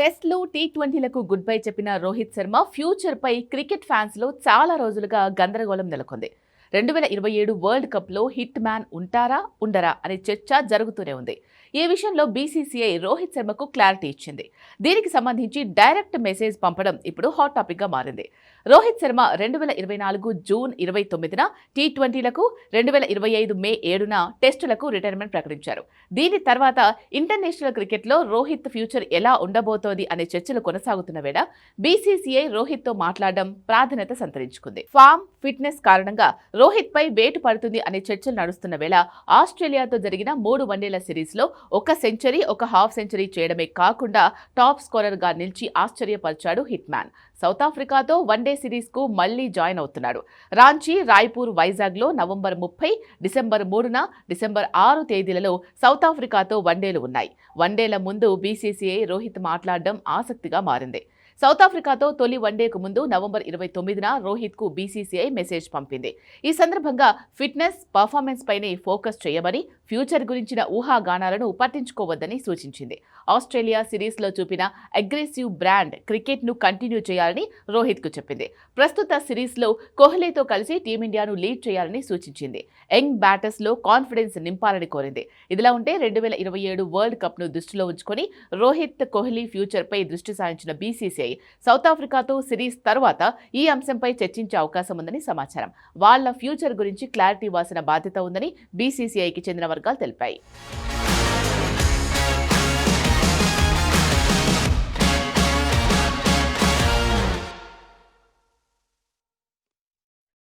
టెస్ట్లు tea ట్వంటీలకు good bye చెప్పిన Rohit Sharma future పై క్రికెట్ ఫ్యాన్స్లో చాలా రోజులుగా గందరగోళం నెలకొంది. రెండు వేల ఇరవై ఏడు వరల్డ్ కప్లో హిట్ మ్యాన్ ఉంటారా ఉండరా అనే చర్చ జరుగుతూనే ఉంది. ఈ విషయంలో బీసీసీఐ రోహిత్ శర్మకు క్లారిటీ ఇచ్చింది? దీనికి సంబంధించి డైరెక్ట్ మెసేజ్ పంపడం ఇప్పుడు హాట్ టాపిక్గా మారింది. రోహిత్ శర్మ రెండు వేల ఇరవై నాలుగు జూన్ ఇరవై తొమ్మిదిన టీ ట్వంటీలకు రెండు వేల ఇరవై ఐదు మే ఏడున టెస్టులకు రిటైర్మెంట్ ప్రకటించారు. దీని తర్వాత ఇంటర్నేషనల్ క్రికెట్లో రోహిత్ ఫ్యూచర్ ఎలా ఉండబోతోంది అనే చర్చలు కొనసాగుతున్న వేళ బీసీసీఐ రోహిత్తో మాట్లాడడం ప్రాధాన్యత సంతరించుకుంది. ఫామ్ ఫిట్నెస్ కారణంగా రోహిత్పై వేటు పడుతుంది అనే చర్చలు నడుస్తున్న వేళ ఆస్ట్రేలియాతో జరిగిన మూడు వన్డేల సిరీస్లో ఒక సెంచరీ ఒక హాఫ్ సెంచరీ చేయడమే కాకుండా టాప్ స్కోరర్గా నిలిచి ఆశ్చర్యపరిచాడు హిట్ మ్యాన్ సౌత్ ఆఫ్రికాతో వన్డే సిరీస్కు మళ్ళీ జాయిన్ అవుతున్నాడు. రాంచీ రాయ్పూర్ వైజాగ్లో నవంబర్ ముప్పై డిసెంబర్ మూడున డిసెంబర్ ఆరు తేదీలలో సౌత్ ఆఫ్రికాతో వన్డేలు ఉన్నాయి. వన్డేల ముందు బీసీసీఐ రోహిత్ మాట్లాడడం ఆసక్తిగా మారింది. సౌత్ ఆఫ్రికాతో తొలి వన్డేకు ముందు నవంబర్ ఇరవై తొమ్మిదిన రోహిత్కు బీసీసీఐ మెసేజ్ పంపింది. ఈ సందర్భంగా ఫిట్నెస్ పర్ఫార్మెన్స్ పైనే ఫోకస్ చేయమని ఫ్యూచర్ గురించిన ఊహాగానాలను పట్టించుకోవద్దని సూచించింది. ఆస్ట్రేలియా సిరీస్లో చూపిన అగ్రెసివ్ బ్రాండ్ క్రికెట్ను కంటిన్యూ చేయాలని రోహిత్కు చెప్పింది. ప్రస్తుత సిరీస్లో కోహ్లీతో కలిసి టీమిండియాను లీడ్ చేయాలని సూచించింది. యంగ్ బ్యాటర్స్లో కాన్ఫిడెన్స్ నింపాలని కోరింది. ఇదిలా ఉంటే రెండు వేల ఇరవై ఏడు వరల్డ్ కప్ను దృష్టిలో ఉంచుకొని రోహిత్ కోహ్లీ ఫ్యూచర్పై దృష్టి సారించిన బీసీసీఐ సౌత్ ఆఫ్రికాతో సిరీస్ తర్వాత ఈ అంశంపై చర్చించే అవకాశం ఉందని సమాచారం. వాళ్ళ ఫ్యూచర్ గురించి క్లారిటీ ఇవ్వాల్సిన బాధ్యత ఉందని బీసీసీఐకి చెందిన వర్గాలు తెలిపాయి.